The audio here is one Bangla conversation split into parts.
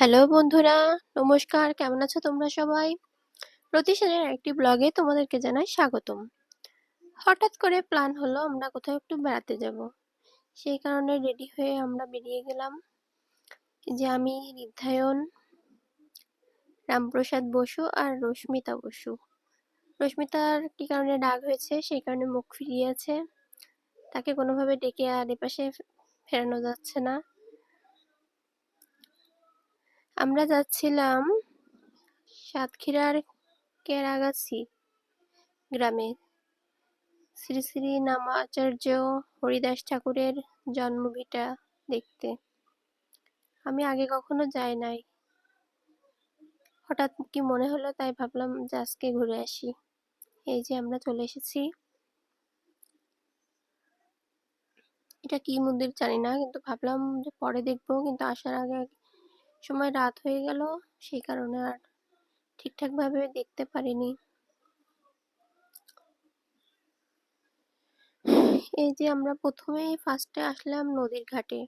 হ্যালো বন্ধুরা, নমস্কার। কেমন আছো তোমরা সবাই? প্রতিষ্ঠানের একটি ব্লগে তোমাদেরকে জানাই স্বাগতম। হঠাৎ করে প্ল্যান হলো আমরা কোথাও একটু বেড়াতে যাব। সেই কারণে রেডি হয়ে আমরা বেরিয়ে গেলাম। যে আমি রিদ্ধায়ন রামপ্রসাদ বসু আর রশ্মিতা বসু। রশ্মিতার কি কারণে ডাক হয়েছে? সেই কারণে মুখ ফিরিয়ে আছে। তাকে কোনোভাবে ডেকে আর এপাশে ফেরানো যাচ্ছে না। আমরা যাচ্ছিলাম সাতক্ষীরার কেরাগাছি গ্রামে। শ্রী শ্রী নামাচার্য হরিদাস ঠাকুরের জন্মভিটা দেখতে। আমি আগে কখনো যাই নাই। হঠাৎ কি মনে হলো তাই ভাবলাম যে আজকে ঘুরে আসি। এই যে আমরা চলে এসেছি। এটা কি মন্দির জানি না, কিন্তু ভাবলাম যে পরে দেখব, কিন্তু আসার আগে সময় রাত হয়ে গেল, সেই কারণে আর ঠিকঠাক ভাবে দেখতে পারিনি। এই যে আমরা প্রথমেই ফার্স্টে আসলাম নদীর ঘাটে।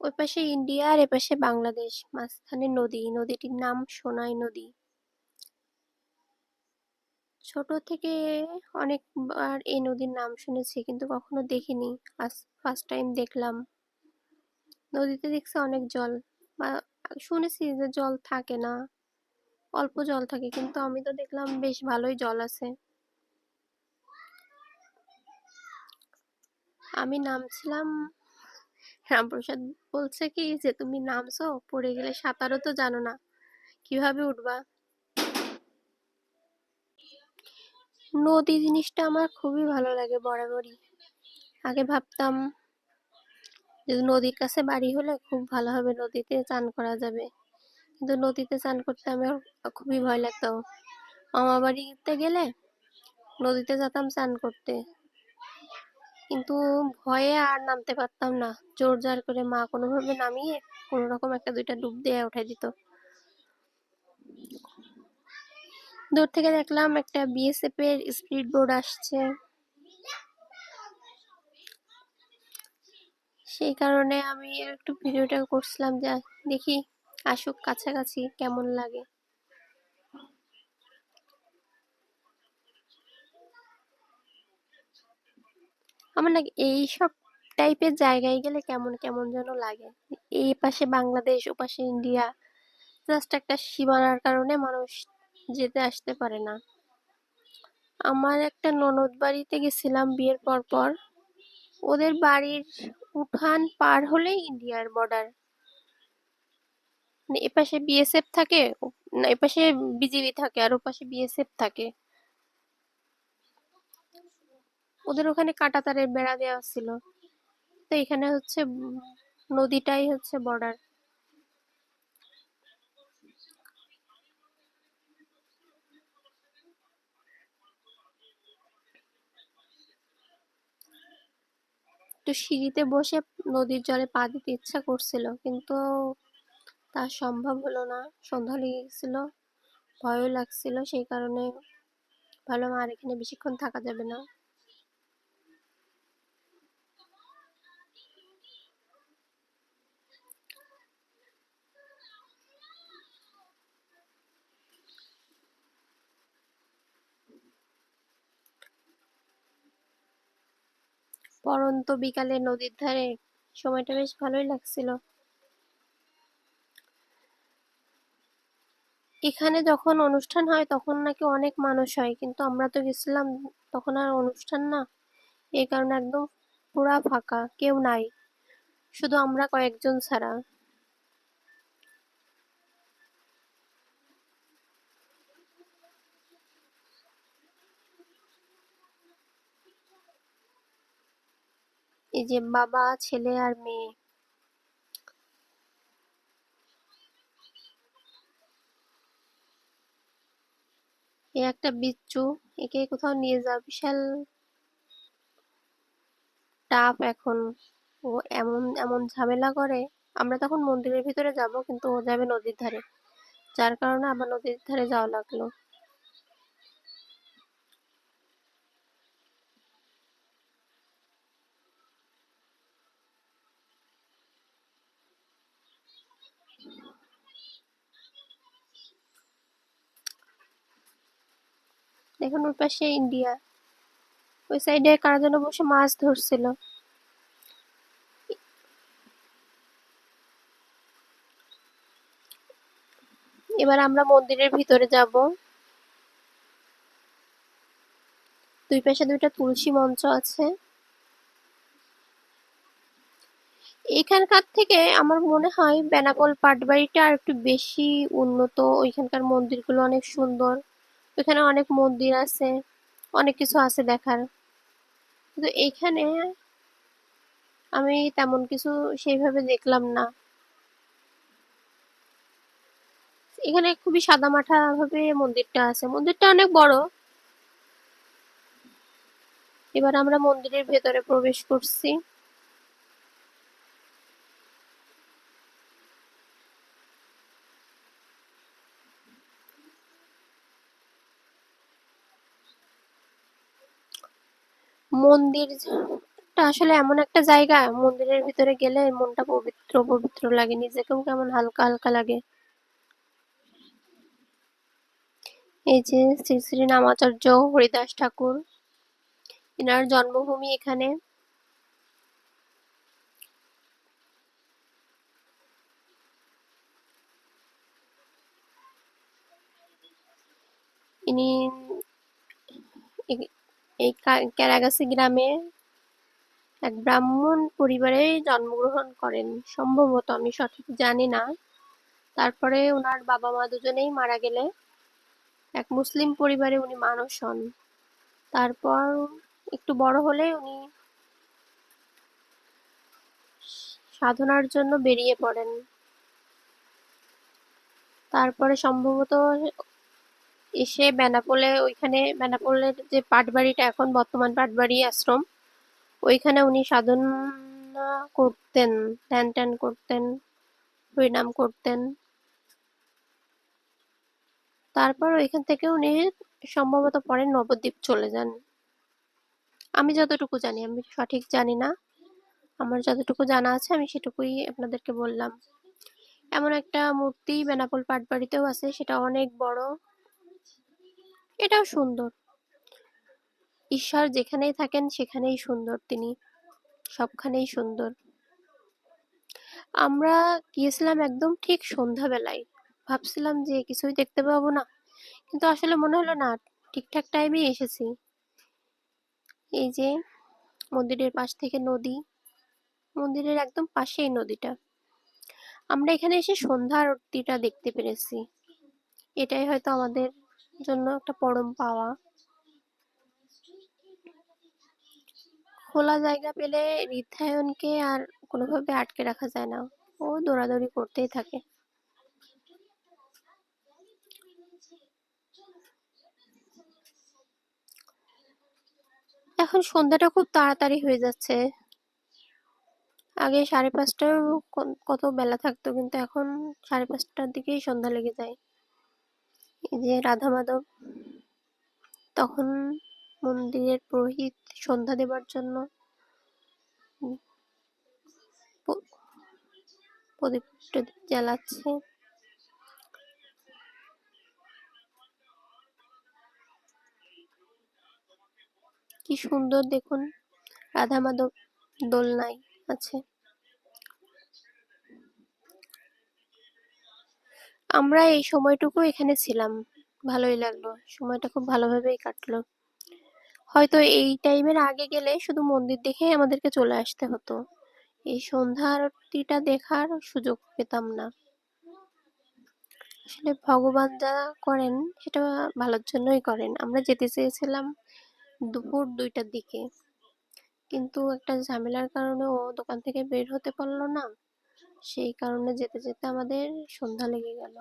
ওই পাশে ইন্ডিয়া আর এপাশে বাংলাদেশ, মাঝখানে নদী। নদীটির নাম সোনাই নদী। ছোট থেকে অনেকবার এই নদীর নাম শুনেছি, কিন্তু কখনো দেখিনি। আজ ফার্স্ট টাইম দেখলাম। নদীতে দেখছি অনেক জল। বা শুনেছি যে জল থাকে না। অল্প জল থাকে, কিন্তু আমি তো দেখলাম বেশ ভালোই জল আছে। আমি নামছিলাম, রামপ্রসাদ বলছে কি যে, তুমি নামছো, পড়ে গেলে সাঁতারও তো জানো না, কীভাবে উঠবা? নদী জিনিসটা আমার খুবই ভালো লাগে বরাবরই। আগে ভাবতাম যে নদীর কাছে বাড়ি হলে খুব ভালো হবে, নদীতে চান করা যাবে। কিন্তু নদীতে চান করতে আমার খুবই ভয় লাগতো। মামা বাড়িতে গেলে নদীতে যেতাম চান করতে। কিন্তু ভয়ে আর নামতে পারতাম না। জোর জার করে মা কোনোভাবে নামিয়ে কোনো রকম একটা দুইটা ডুব দিয়ে উঠাই দিত। দূর থেকে দেখলাম একটা বিএসএফ এর স্পিড বোর্ড আসছে। সেই কারণে আমি একটু ভিডিওটা করছিলাম যে, দেখি আসুক কাছাকাছি কেমন লাগে। আমার না এইসব টাইপের জায়গায় গেলে কেমন কেমন যেন লাগে। এই পাশে বাংলাদেশ, ও পাশে ইন্ডিয়া জাস্ট একটা সীমানার কারণে মানুষ যেতে আসতে পারে না। আমার একটা ননদ বাড়িতে গেছিলাম বিয়ের পর পর। ওদের বাড়ির উঠান পার হলেই ইন্ডিয়ার বর্ডার মানে এপাশে বিএসএফ থাকে এপাশে বিজিবি থাকে আর ওপাশে বিএসএফ থাকে। ওদের ওখানে কাঁটা তারের বেড়া দেওয়া ছিল। তো এখানে হচ্ছে নদীটাই হচ্ছে বর্ডার একটু সিঁড়িতে বসে নদীর জলে পা দিতে ইচ্ছা করছিল, কিন্তু তা সম্ভব হলো না। সন্ধ্যা লেগে গেছিল, ভয়ও লাগছিল, সেই কারণে ভাবলাম আর এখানে বেশিক্ষণ থাকা যাবে না। পরন্ত বিকালে নদীর ধারে সময়টা বেশ ভালোই লাগছিল। এখানে যখন অনুষ্ঠান হয় তখন নাকি অনেক মানুষ হয়, কিন্তু আমরা তো গেছিলাম তখন আর অনুষ্ঠান না। এই কারণে একদম পুরা ফাঁকা, কেউ নাই। শুধু আমরা কয়েকজন ছাড়া। এই যে বাবা, ছেলে আর মেয়ে। এ একটা বিচ্ছু, একে কোথাও নিয়ে যা বিশাল টাফ এখন। ও এমন এমন ঝামেলা করে। আমরা তখন মন্দিরের ভিতরে যাব, কিন্তু ও যাবে নদীর ধারে। যার কারণে আমার নদীর ধারে যাওয়া লাগল। দেখুন ওই পাশে ইন্ডিয়া। ওই সাইডে কারা যেন বসে মাছ ধরছিল। এবার আমরা মন্দিরের ভিতরে যাব। দুই পাশে দুইটা তুলসী মঞ্চ আছে। এখানকার থেকে আমার মনে হয় বেনাপোল পাটবাড়িটা আর একটু বেশি উন্নত। ওইখানকার মন্দিরগুলো অনেক সুন্দর। ওইখানে অনেক মন্দির আছে, অনেক কিছু আছে দেখার। কিন্তু এইখানে আমি তেমন কিছু সেইভাবে দেখলাম না। এখানে খুবই সাদামাঠা ভাবে মন্দিরটা আছে। মন্দিরটা অনেক বড়। এবার আমরা মন্দিরের ভেতরে প্রবেশ করছি। মন্দিরটা আসলে এমন একটা জায়গা, মন্দিরের ভিতরে গেলে মনটা পবিত্র পবিত্র লাগে, নিজেকেও কেমন হালকা হালকা লাগে। এই যে শ্রী শ্রী নামাচার্য হরিদাস ঠাকুর, এনার জন্মভূমি এখানে। ইনি এই ক্যারাগাছি গ্রামে এক ব্রাহ্মণ পরিবারে জন্মগ্রহণ করেন। সম্ভবত আমি সঠিক জানি না। তারপরে ওনার বাবা মা দুজনেই মারা গেলে এক মুসলিম পরিবারে উনি মানুষ হন। তারপর একটু বড় হলে উনি সাধনার জন্য বেরিয়ে পড়েন। তারপরে সম্ভবত এসে বেনাপোলে ওইখানে বেনাপোলের যে পাটবাড়িটা এখন বর্তমান পাটবাড়ি আশ্রম, ওইখানে উনি সাধনা করতেন, ধ্যান ট্যান করতেন হরিনাম করতেন। তারপর ওইখান থেকে উনি সম্ভবত পরে নবদ্বীপ চলে যান। আমি যতটুকু জানি, আমি সঠিক জানি না। আমার যতটুকু জানা আছে, আমি সেটুকুই আপনাদেরকে বললাম। এমন একটা মূর্তি বেনাপোল পাটবাড়িতেও আছে, সেটা অনেক বড়। এটাও সুন্দর। ঈশ্বর যেখানেই থাকেন, সেখানেই সুন্দর তিনি। সবখানেই সুন্দর। আমরা গিয়েছিলাম একদম ঠিক সন্ধ্যাবেলায়। ভাবছিলাম যে কিছুই দেখতে পাবো না। কিন্তু আসলে মনে হলো না, ঠিকঠাক টাইমে এসেছি। এই যে মন্দিরের পাশ থেকে নদী, মন্দিরের একদম পাশেই নদীটা। আমরা এখানে এসে সন্ধ্যা আরতিটা দেখতে পেরেছি। এটাই হয়তো আমাদের জন্য একটা পরম পাওয়া। খোলা জায়গা পেলে রিথায়নকে আর কোনোভাবে আটকে রাখা যায় না। ও দৌড়াদৌড়ি করতেই থাকে। এখন সন্ধ্যাটা খুব তাড়াতাড়ি হয়ে যাচ্ছে। আগে সাড়ে পাঁচটার কত বেলা থাকতো, কিন্তু এখন সাড়ে পাঁচটার দিকেই সন্ধ্যা লেগে যায়। এই যে রাধা মাধব তখন মন্দিরের পুরোহিত সন্ধ্যা দেবার জন্য প্রদীপ জ্বালাচ্ছে। কি সুন্দর দেখুন রাধা মাধব দোলনায় আছে। আমরা এই সময়টুকু এখানে ছিলাম। ভালোই লাগল। সময়টা খুব ভালোভাবেই কাটলো। হয়তো এই টাইমের আগে গেলে শুধু মন্দির দেখেই আমাদেরকে চলে আসতে হতো। এই সন্ধ্যা আরতিটা দেখার সুযোগ পেতাম না। আসলে ভগবান যা করেন, সেটা ভালোর জন্যই করেন। আমরা যেতে চেয়েছিলাম দুপুর দুইটার দিকে। কিন্তু একটা ঝামেলার কারণে ও দোকান থেকে বের হতে পারল না। সেই কারণে যেতে যেতে আমাদের সন্ধ্যা লেগে গেল।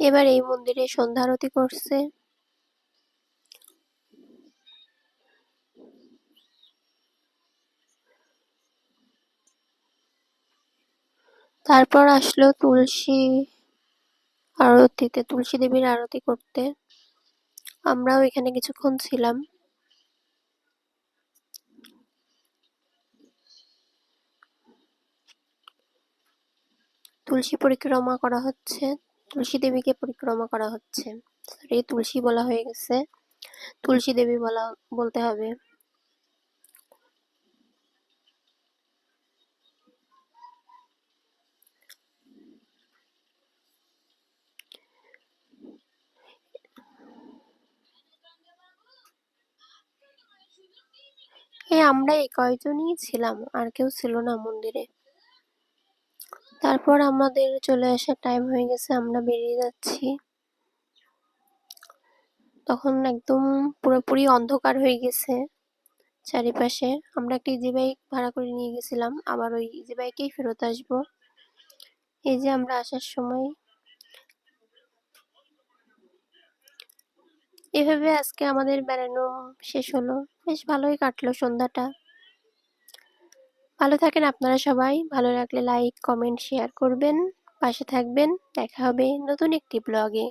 এবার এই মন্দিরে সন্ধ্যা আরতি করছে। তারপর আসলো তুলসী আরতিতে, তুলসী দেবীর আরতি করতে। আমরাও এখানে কিছুক্ষণ ছিলাম। তুলসী পরিক্রমা করা হচ্ছে। তুলসী দেবীকে পরিক্রমা করা হচ্ছে। সরি তুলসী বলা হয়ে গেছে। তুলসী দেবী বলা, বলতে হবে। এই আমরা এই কয়জনই ছিলাম, আর কেউ ছিল না মন্দিরে। তারপর আমাদের চলে আসার টাইম হয়ে গেছে, আমরা বেরিয়ে যাচ্ছি। তখন একদম পুরোপুরি অন্ধকার হয়ে গেছে চারিপাশে। আমরা একটা ইজি বাইক ভাড়া করে নিয়ে গেছিলাম, আবার ওই ইজি বাইকেই ফেরত আসব। এই যে আমরা আসার সময় এভাবে আজকে আমাদের বেড়ানো শেষ হলো। বেশ ভালোই কাটলো সন্ধ্যাটা। ভালো থাকেন আপনারা সবাই। ভালো লাগলে লাইক কমেন্ট শেয়ার করবেন। পাশে থাকবেন। দেখা হবে নতুন একটি ব্লগে